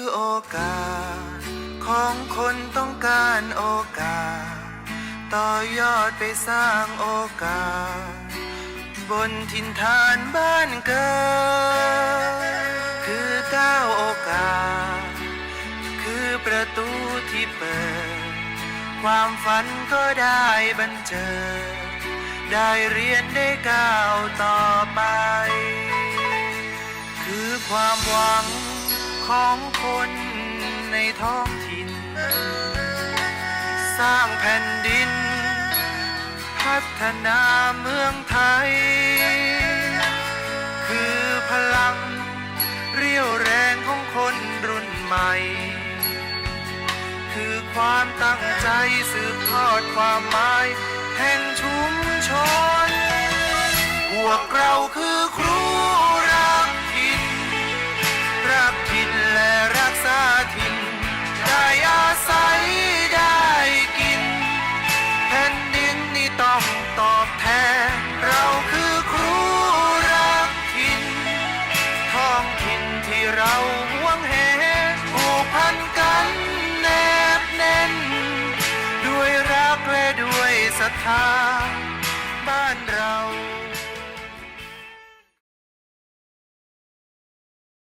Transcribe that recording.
ือโอกาส ของคนต้องการโอกาส ต่อยอดไปสร้างโอกาส บนถิ่นฐานบ้านเกิด คือก้าวโอกาส คือประตูที่เปิด ความฝันก็ได้บรรเจิด ได้เรียนได้ก้าวต่อไป คือความหวัง ของคนในท้องถิ่น สร้างแผ่นดิน พัฒนาเมืองไทย คือพลัง เรี่ยวแรงของคนรุ่นใหม่ คือความตั้งใจสืบทอดความหมาย แห่งชุมชนพวกเราคือครู เราหวงแหนผูกพันกันแนบแน่น ด้วยรักและด้วยศรัทธาบ้านเรา